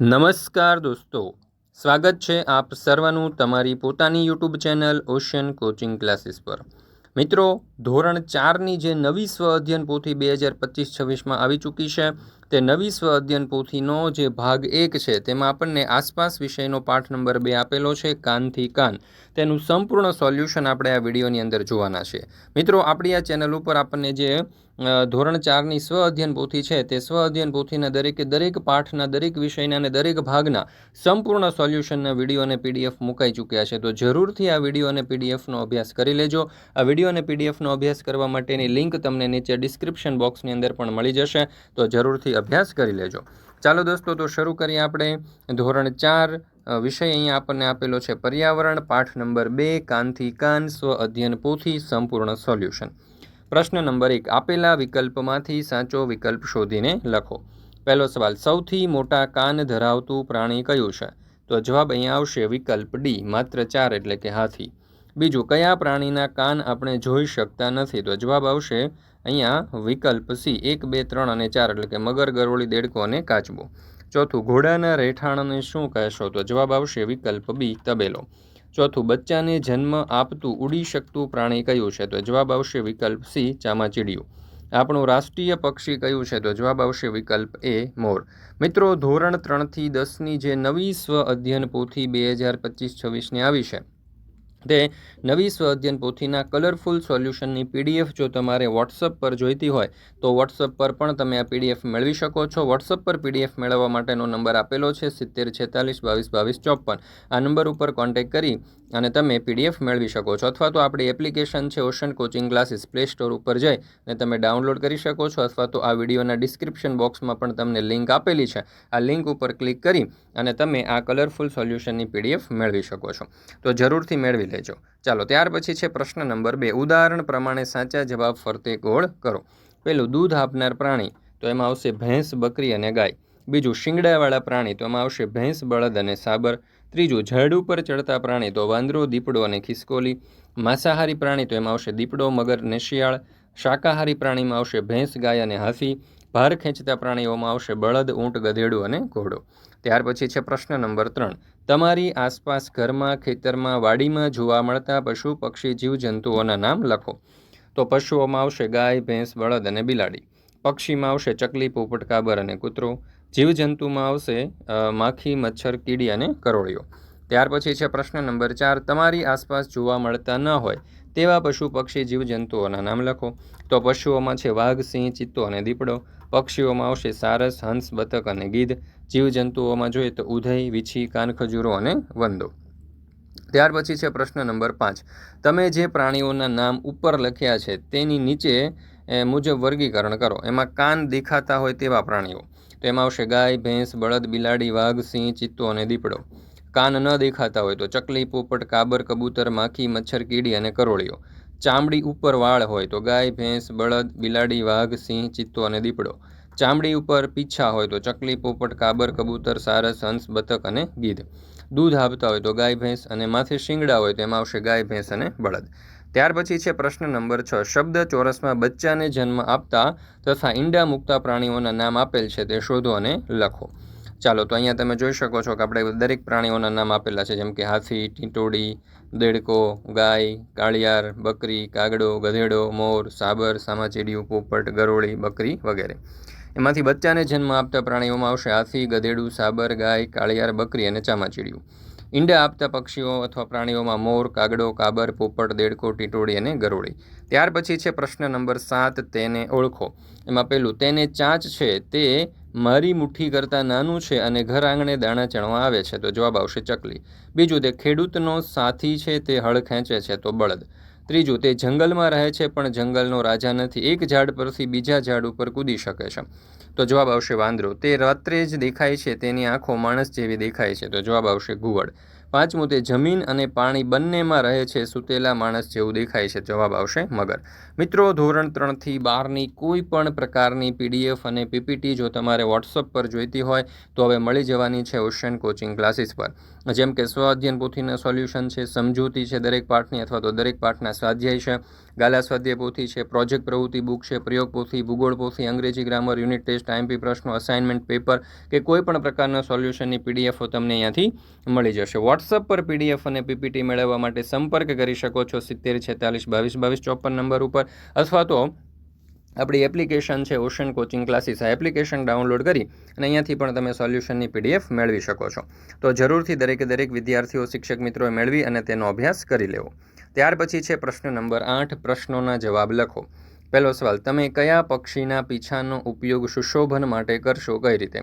નમસ્કાર દોસ્તો. સ્વાગત છે આપ સર્વનું તમારી પોતાની YouTube channel ocean coaching classes પર. મિત્રો, ધોરણ ચારની જે નવી સ્વ અધ્યયન પોથી બે હજાર પચીસ છવ્વીસમાં આવી ચૂકી છે. તે નવી સ્વ અધ્યયન પોથીનો જે ભાગ એક છે, તેમાં આપણને આસપાસ વિષયનો પાઠ નંબર બે આપેલો છે, કાનથી કાન. તેનું સંપૂર્ણ સોલ્યુશન આપણે આ વિડીયોની અંદર જોવાના છે. મિત્રો, આપણી આ ચેનલ ઉપર આપણને જે ધોરણ ચારની સ્વ અધ્યયન પોથી છે, તે સ્વ અધ્યયન પોથીના દરેકે દરેક પાઠના, દરેક વિષયના અને દરેક ભાગના સંપૂર્ણ સોલ્યુશનના વીડિયો અને પીડીએફ મુકાઈ ચૂક્યા છે. તો જરૂરથી આ વીડિયો અને પીડીએફનો અભ્યાસ કરી લેજો. આ વીડિયો અને પીડીએફનો અભ્યાસ કરવા માટેની લિંક તમને નીચે ડિસ્ક્રિપ્શન બોક્સની અંદર પણ મળી જશે. તો જરૂરથી અભ્યાસ કરી લેજો. ચાલો દોસ્તો, તો શરૂ કરીએ આપણે. ધોરણ ચાર વિષય અહીં આપણને આપેલો છે પર્યાવરણ, પાઠ નંબર બે, કાનથી કાન, સ્વ અધ્યયન પોથી, સંપૂર્ણ સોલ્યુશન. પ્રશ્ન નંબર એક, આપેલા વિકલ્પમાંથી સાચો વિકલ્પ શોધીને લખો. પહેલો સવાલ, સૌથી મોટા કાન ધરાવતું પ્રાણી કયું છે? તો જવાબ અહીંયા આવશે વિકલ્પ ડી, માત્ર ચાર એટલે કે હાથી. બીજું, કયા પ્રાણીના કાન આપણે જોઈ શકતા નથી? તો જવાબ આવશે અહીંયા વિકલ્પ સી, એક, બે, ત્રણ અને ચાર, એટલે કે મગર, ગરોળી, દેડકો અને કાચબો. ચોથું, ઘોડાના રહેઠાણને શું કહેશો? તો જવાબ આવશે વિકલ્પ બી, તબેલો. ચોથું, બચ્ચાને જન્મ આપતું ઉડી શકતું પ્રાણી કયું છે? તો જવાબ આવશે વિકલ્પ સી, ચામાચીડિયું. આપણું રાષ્ટ્રીય પક્ષી કયું છે? તો જવાબ આવશે વિકલ્પ એ, મોર. મિત્રો, ધોરણ ત્રણથી દસની જે નવી સ્વ અધ્યયન પોથી બે હજાર પચીસ છવ્વીસની આવી છે. તે નવી સ્વ અધ્યયન પોથીના કલરફુલ સોલ્યુશનની પીડીએફ જો તમારે વોટ્સઅપ પર જોઈતી હોય, તો વોટ્સઅપ પર પણ તમે આ પીડીએફ મેળવી શકો છો. વોટ્સઅપ પર પીડીએફ મેળવવા માટેનો નંબર આપેલો છે સિત્તેર છેતાલીસ બાવીસ બાવીસ ચોપન. આ નંબર ઉપર કોન્ટેક્ટ કરી અને તમે પીડીએફ મેળવી શકો છો. અથવા તો આપણી એપ્લિકેશન છે ocean coaching classes play store ઉપર જઈ અને તમે ડાઉનલોડ કરી શકો છો. અથવા તો આ વિડીયોના ડિસ્ક્રિપ્શન બોક્સમાં પણ તમને લિંક આપેલી છે. આ લિંક ઉપર ક્લિક કરી અને તમે આ કલરફુલ સોલ્યુશનની પીડીએફ મેળવી શકો છો. તો જરૂરથી મેળવી લેજો. ચાલો, ત્યાર પછી છે પ્રશ્ન નંબર બે. ઉદાહરણ પ્રમાણે સાચા જવાબ ફરતે ગોળ કરો. પેલું દૂધ આપનાર પ્રાણી, તો એમાં આવશે ભેંસ, બકરી અને ગાય. બીજું, શિંગડાવાળા પ્રાણી, તો એમાં આવશે ભેંસ, બળદ અને સાબર. ત્રીજું, ઝાડ ઉપર ચડતા પ્રાણી, તો વાંદરો, દીપડો અને ખિસકોલી. માંસાહારી પ્રાણી, તો એમાં આવશે દીપડો, મગર ને શિયાળ શાકાહારી પ્રાણીમાં આવશે ભેંસ, ગાય અને હાથી. ભાર ખેંચતા પ્રાણીઓમાં આવશે બળદ, ઊંટ, ગધેડું અને ઘોડો. ત્યાર પછી છે પ્રશ્ન નંબર ત્રણ. તમારી આસપાસ ઘરમાં, ખેતરમાં, વાડીમાં જોવા મળતા પશુ, પક્ષી જીવજંતુઓના નામ લખો. તો પશુઓમાં આવશે ગાય, ભેંસ, બળદ અને બિલાડી. પક્ષીમાં આવશે ચકલી, પોપટ, કાબર અને કૂતરો. જીવજંતુમાં આવશે માખી, મચ્છર, કીડી અને કરોળીઓ. ત્યાર પછી છે પ્રશ્ન નંબર ચાર. તમારી આસપાસ જોવા મળતા ન હોય તેવા પશુ, પક્ષી જીવજંતુઓના નામ લખો. તો પશુઓમાં છે વાઘ, સિંહ, ચિત્તો અને દીપડો. પક્ષીઓમાં આવશે સારસ, હંસ, બતક અને ગીધ. જીવજંતુઓમાં જોઈએ તો ઉધઈ, વીછી કાનખજૂરો અને વંદો. ત્યાર પછી છે પ્રશ્ન નંબર પાંચ. તમે જે પ્રાણીઓના નામ ઉપર લખ્યા છે તેની નીચે મુજબ વર્ગીકરણ કરો. એમાં કાન દેખાતા હોય તેવા પ્રાણીઓ. તો એમાં આવશે ગાય, ભેંસ, બળદ, બિલાડી, વાઘ, સિંહ, ચિત્તો અને દીપડો. કાન ન દેખાતા હોય તો ચકલી, પોપટ, કાબર, કબૂતર, માખી, મચ્છર, કીડી અને કરોળીઓ. ચામડી ઉપર વાળ હોય તો ગાય, ભેંસ, બળદ, બિલાડી, વાઘ, સિંહ, ચિત્તો અને દીપડો. ચામડી ઉપર પીછા હોય તો ચકલી, પોપટ, કાબર, કબૂતર, સારસ, હંસ, બતક અને ગીધ. દૂધ આપતા હોય તો ગાય, ભેંસ અને માથે શિંગડા હોય તો એમાં આવશે ગાય, ભેંસ અને બળદ. ત્યાર પછી છે પ્રશ્ન નંબર છ. શબ્દ ચોરસમાં બચ્ચાને જન્મ આપતા તથા ઈંડા મૂકતા પ્રાણીઓના નામ આપેલ છે તે શોધો અને લખો. ચાલો, તો અહીંયા તમે જોઈ શકો છો કે આપણે દરેક પ્રાણીઓના નામ આપેલા છે. જેમ કે હાથી ટીટોડી દેડકો, ગાય, કાળિયાર, બકરી, કાગડો, ગધેડો, મોર, સાબર, સામાચીડિયું, પોપટ, ગરોળી, બકરી વગેરે. એમાંથી બચ્ચાને જન્મ આપતા પ્રાણીઓમાં આવશે હાથી, ગધેડું, સાબર, ગાય, કાળિયાર, બકરી અને ચામાચીડિયું. ઈંડા આપતા પક્ષીઓ અથવા પ્રાણીઓમાં મોર, કાગડો, કાબર, પોપટ, દેડકો ટીટોડી અને ગરોળી. ત્યાર પછી છે પ્રશ્ન નંબર સાત, તેને ઓળખો. એમાં પહેલું, તેને ચાંચ છે, તે મારી મુઠ્ઠી કરતાં નાનું છે અને ઘર આંગણે દાણા ચણવા આવે છે, તો જવાબ આવશે ચકલી. બીજું, તે ખેડૂતનો સાથી છે, તે હળ ખેંચે છે, તો બળદ. ત્રીજું, તે જંગલમાં રહે છે, પણ જંગલનો રાજા નથી. એક ઝાડ પરથી બીજા ઝાડ ઉપર કૂદી શકે છે. તો જવાબ આવશે વાંદરો. તે રાત્રે જ દેખાય છે, તેની આંખો માણસ જેવી દેખાય છે. તો જવાબ આવશે ઘુવડ. પાંચમું તે જમીન અને પાણી બંનેમાં રહે છે, સૂતેલા માણસ જેવું દેખાય છે, જવાબ આવશે મગર. મિત્રો, ધોરણ ત્રણથી બારની કોઈ પણ પ્રકારની પીડીએફ અને પીપીટી જો તમારે વોટ્સઅપ પર જોઈતી હોય, તો હવે મળી જવાની છે ઓશન કોચિંગ ક્લાસીસ પર. જેમ કે સ્વ અધ્યયન પોથીના સોલ્યુશન છે, સમજૂતી છે દરેક પાઠની અથવા તો દરેક પાઠના સ્વાધ્યાય છે. ગાલા પોથી છે, પ્રોજેક્ટ પ્રવૃત્તિ બુક છે પ્રયોગ પોથી ભૂગોળ પોથી અંગ્રેજી ગ્રામર, યુનિટ ટેસ્ટ, આઈએમપી પ્રશ્નો અસાઇનમેન્ટ પેપર કે કોઈ પણ પ્રકારના સોલ્યુશનની પીડીએફો તમને અહીંયાથી મળી જશે. વોટ્સઅપ પર પીડીએફ અને પીપીટી મેળવવા માટે સંપર્ક કરી શકો છો સિત્તેર છેતાલીસ બાવીસ બાવીસ ચોપન નંબર ઉપર અથવા તો આપણી એપ્લિકેશન છે, ઓશન કોચિંગ ક્લાસીસ. આ એપ્લિકેશન ડાઉનલોડ કરી અને અહીંયાથી પણ તમે સોલ્યુશનની પીડીએફ મેળવી શકો છો. તો જરૂરથી દરેકે દરેક વિદ્યાર્થીઓ, શિક્ષક મિત્રોએ મેળવી અને તેનો અભ્યાસ કરી લેવો. ત્યાર પછી છે પ્રશ્ન નંબર આઠ, પ્રશ્નોના જવાબ લખો. પહેલો સવાલ, તમે કયા પક્ષીના પીછાનો ઉપયોગ સુશોભન માટે કરશો, કઈ રીતે?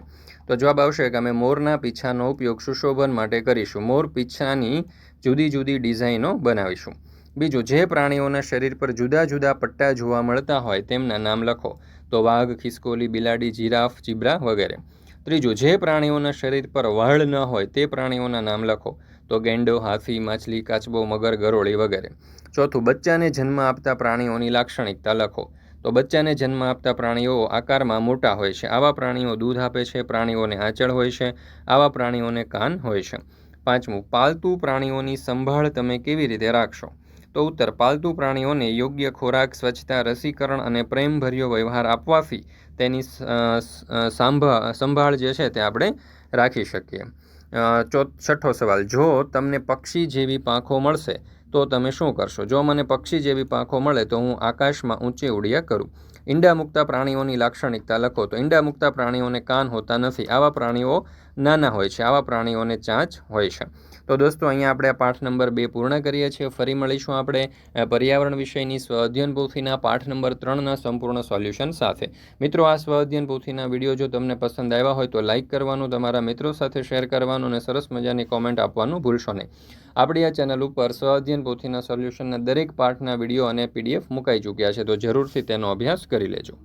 તો જવાબ આવશે કે અમે મોરના પીછાનો ઉપયોગ સુશોભન માટે કરીશું. મોર પીછાની જુદી જુદી ડિઝાઇનો બનાવીશું. બીજું, જે પ્રાણીઓના શરીર પર જુદા જુદા પટ્ટા જોવા મળતા હોય તેમના નામ લખો. તો વાઘ, ખિસકોલી, બિલાડી, જીરાફ ચીબરા વગેરે. ત્રીજું, જે પ્રાણીઓના શરીર પર વાળ ન હોય તે પ્રાણીઓના નામ લખો. તો ગેંડો, હાથી, માછલી, કાચબો, મગર, ગરોળી વગેરે. ચોથું, બચ્ચાને જન્મ આપતા પ્રાણીઓની લાક્ષણિકતા લખો. તો બચ્ચાને જન્મ આપતા પ્રાણીઓ આકારમાં મોટા હોય છે. આવા પ્રાણીઓ દૂધ આપે છે, પ્રાણીઓને આંચળ હોય છે, આવા પ્રાણીઓને કાન હોય છે. પાંચમું, પાલતુ પ્રાણીઓની સંભાળ તમે કેવી રીતે રાખશો? તો ઉત્તર, પાલતુ પ્રાણીઓને યોગ્ય ખોરાક, સ્વચ્છતા, રસીકરણ અને પ્રેમભર્યો વ્યવહાર આપવાથી તેની સાંભળ સંભાળ જે છે તે આપણે રાખી શકીએ. ચો, છઠ્ઠો સવાલ, જો તમને પક્ષી જેવી પાંખો મળશે, તો તમે શું કરશો? જો મને પક્ષી જેવી પાંખો મળે, તો હું આકાશમાં ઊંચે ઉડિયા કરું. ઈંડા મુક્તા પ્રાણીઓની લાક્ષણિકતા લખો તો ઈંડા મુક્તા પ્રાણીઓને કાન હોતા નથી, આવા પ્રાણીઓ નાના હોય છે, આવા પ્રાણીઓને ચાંચ હોય છે. તો દોસ્તો, અહીંયા આપણે પાઠ નંબર બે પૂર્ણ કરીએ છીએ. ફરી મળીશું આપણે પર્યાવરણ વિષયની સ્વ અધ્યયન પોથીના પાઠ નંબર ત્રણના સંપૂર્ણ સોલ્યુશન સાથે. મિત્રો, આ સ્વ અધ્યયન પોથીના વીડિયો જો તમને પસંદ આવ્યા હોય તો લાઇક કરવાનું, તમારા મિત્રો સાથે શેર કરવાનું અને સરસ મજાની કોમેન્ટ આપવાનું ભૂલશો નહીં. આપણી આ ચેનલ ઉપર સ્વ અધ્યયન પોથીના સોલ્યુશનના દરેક પાઠના વીડિયો અને પીડીએફ મુકાઈ ચૂક્યા છે, તો જરૂરથી તેનો અભ્યાસ કરી લેજો.